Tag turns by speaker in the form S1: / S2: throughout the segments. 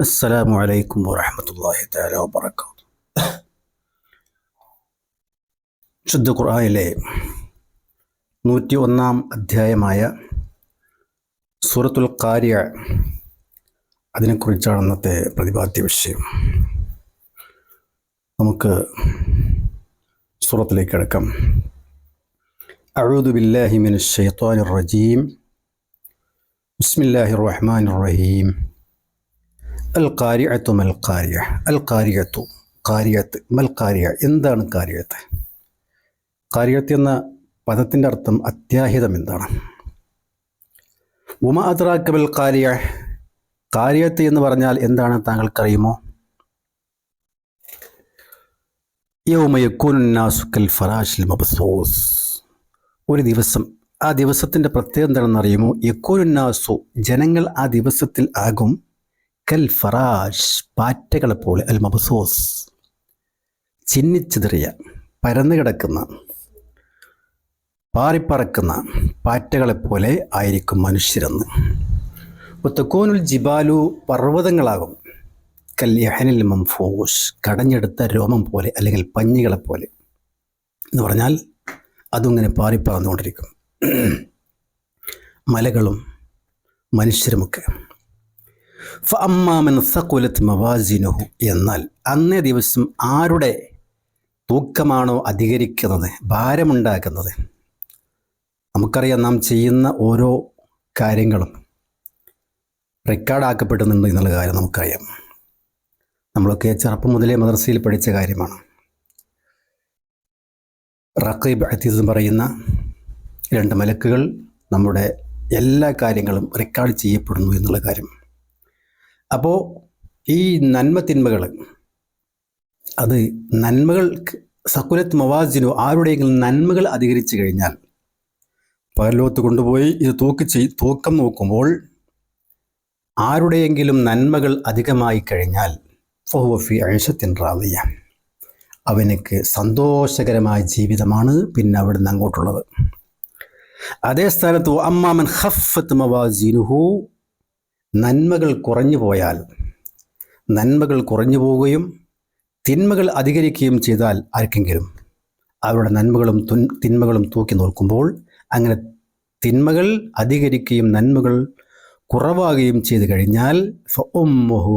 S1: അസ്സലാമു അലൈക്കും വറഹമത്തല്ലാഹി താല വബർക്കാത്തു ശുദ്ധ ഖുർആാനിലെ നൂറ്റി ഒന്നാം അധ്യായമായ സൂറത്തുൽ കാര്യ അതിനെക്കുറിച്ചാണ് ഇന്നത്തെ പ്രതിപാദ്യ വിഷയം. നമുക്ക് സൂറത്തിലേക്ക് കിടക്കാം. അഴുദു ബില്ലാഹിമിൻ ഷെയ്ത്താൻ റജീം. ബിസ്മില്ലാഹി റഹ്മാൻ റഹീം. അൽ കാരിയത്തു മൽ കാര്യത്ത് അൽ എന്താണ് കാര്യത്ത് കാര്യത്ത് എന്ന പദത്തിന്റെ അർത്ഥം അത്യാഹിതം എന്താണ്? ഉമ അദ്രാക്കബൽ കാരിയ കാര്യത്ത് എന്ന് പറഞ്ഞാൽ എന്താണ് താങ്കൾക്കറിയുമോ? യൗമയക്കൂനുന്നാസുക്കൽ ഫറാഷിൽ മബസോസ് ഒരു ദിവസം. ആ ദിവസത്തിന്റെ പ്രത്യേകത എന്താണെന്ന് അറിയുമോ? യക്കൂനുന്നാസു ജനങ്ങൾ ആ ദിവസത്തിൽ ആകും. കൽ ഫറാജ് പാറ്റകളെ പോലെ അൽ മബസോസ്. ചിന്നിച്ചിതറിയ പരന്നു കിടക്കുന്ന പാറിപ്പറക്കുന്ന പാറ്റകളെപ്പോലെ ആയിരിക്കും മനുഷ്യരെന്ന്. ഒത്തക്കോനുൽ ജിബാലു പർവതങ്ങളാകും. കല്യഹനിൽ മംഫോഷ് കടഞ്ഞെടുത്ത രോമം പോലെ അല്ലെങ്കിൽ പഞ്ഞികളെപ്പോലെ എന്ന് പറഞ്ഞാൽ അതിങ്ങനെ പാറിപ്പറന്നുകൊണ്ടിരിക്കും. മലകളും മനുഷ്യരുമൊക്കെ. ഫഅമ്മാമൻ സക്കുലത്ത് മവാസിനുഹു എന്നാൽ അന്നേ ദിവസം ആരുടെ തൂക്കമാണോ അധികരിക്കുന്നത് ഭാരമുണ്ടാക്കുന്നത്? നമുക്കറിയാം നാം ചെയ്യുന്ന ഓരോ കാര്യങ്ങളും റെക്കോർഡാക്കപ്പെടുന്നുണ്ട് എന്നുള്ള കാര്യം നമുക്കറിയാം. നമ്മളൊക്കെ ചെറുപ്പം മുതലേ മദർസയിൽ പഠിച്ച കാര്യമാണ്. റഖീബ് അത്തീസ് എന്ന് പറയുന്ന രണ്ട് മലക്കുകൾ നമ്മുടെ എല്ലാ കാര്യങ്ങളും റെക്കോർഡ് ചെയ്യപ്പെടുന്നു എന്നുള്ള കാര്യം. അപ്പോൾ ഈ നന്മ തിന്മകൾ അത് നന്മകൾ സക്കുലത്ത് മവാസിനു ആരുടെയെങ്കിലും നന്മകൾ അധികരിച്ചു കഴിഞ്ഞാൽ പകലോത്ത് കൊണ്ടുപോയി ഇത് തൂക്കി ചെയ് തൂക്കം നോക്കുമ്പോൾ ആരുടെയെങ്കിലും നന്മകൾ അധികമായി കഴിഞ്ഞാൽ ഫഹുവഫി അഴിഷത്തിൻ റാദിയ. അവനക്ക് സന്തോഷകരമായ ജീവിതമാണ് പിന്നെ അവിടുന്ന് അങ്ങോട്ടുള്ളത്. അതേ സ്ഥാനത്ത് അമ്മാമൻ ഹഫത്ത് മവാസിനുഹു നന്മകൾ കുറഞ്ഞു പോയാൽ നന്മകൾ കുറഞ്ഞു പോവുകയും തിന്മകൾ അധികരിക്കുകയും ചെയ്താൽ ആർക്കെങ്കിലും അവരുടെ നന്മകളും തിന്മകളും തൂക്കി നോക്കുമ്പോൾ അങ്ങനെ തിന്മകൾ അധികരിക്കുകയും നന്മകൾ കുറവാകുകയും ചെയ്തു കഴിഞ്ഞാൽ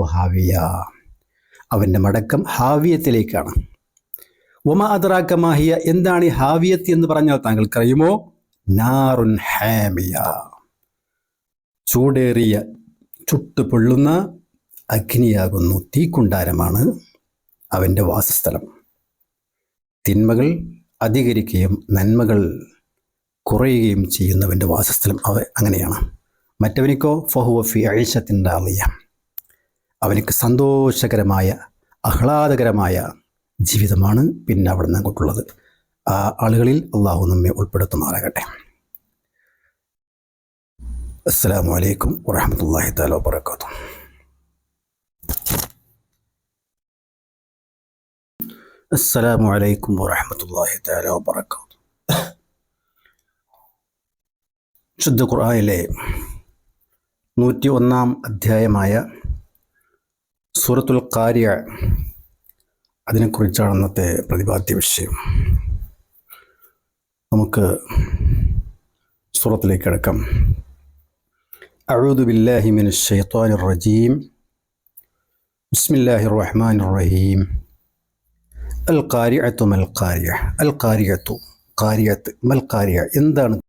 S1: ഹാവിയ. അവന്റെ മടക്കം ഹാവിയത്തിലേക്കാണ്. ഉമ അദ്രാക്കമാഹിയ എന്താണ് ഈ ഹാവിയത്ത് എന്ന് പറഞ്ഞാൽ താങ്കൾക്കറിയുമോ? നാറുൻ ഹാമിയ. ചൂടേറിയ ചുട്ടു പൊള്ളുന്ന അഗ്നിയാകുന്നു. തീക്കുണ്ടാരമാണ് അവന്റെ വാസസ്ഥലം. തിന്മകൾ അധികരിക്കുകയും നന്മകൾ കുറയുകയും ചെയ്യുന്നവന്റെ വാസസ്ഥലം അവ അങ്ങനെയാണ്. മറ്റവനിക്കോ ഫഹുവഫി അഴിഷത്തിന്റെ അറിയ അവനക്ക് സന്തോഷകരമായ ആഹ്ലാദകരമായ ജീവിതമാണ് പിന്നെ അവിടെ നിന്ന് അങ്ങോട്ടുള്ളത്. ആ ആളുകളിൽ അള്ളാഹു നമ്മെ ഉൾപ്പെടുത്തുമാറാകട്ടെ. അസ്സാം വലൈക്കും വാഹമത്തല്ലാഹി താല വാബർക്കാത്തു അസ്സാം വലൈക്കും വാഹമത്തല്ലാഹി താല വാബർക്കാത്തു ശുദ്ധ ഖുർആാനിലെ നൂറ്റി ഒന്നാം അധ്യായമായ സൂറത്തുൽ കാര്യ അതിനെക്കുറിച്ചാണ് അന്നത്തെ പ്രതിപാദ്യ വിഷയം. നമുക്ക് സൂറത്തിലേക്ക് കിടക്കാം. أعوذ بالله من الشيطان الرجيم بسم الله الرحمن الرحيم القارعة ما القارعة القارعة قارعة ما القارعة എന്താണ്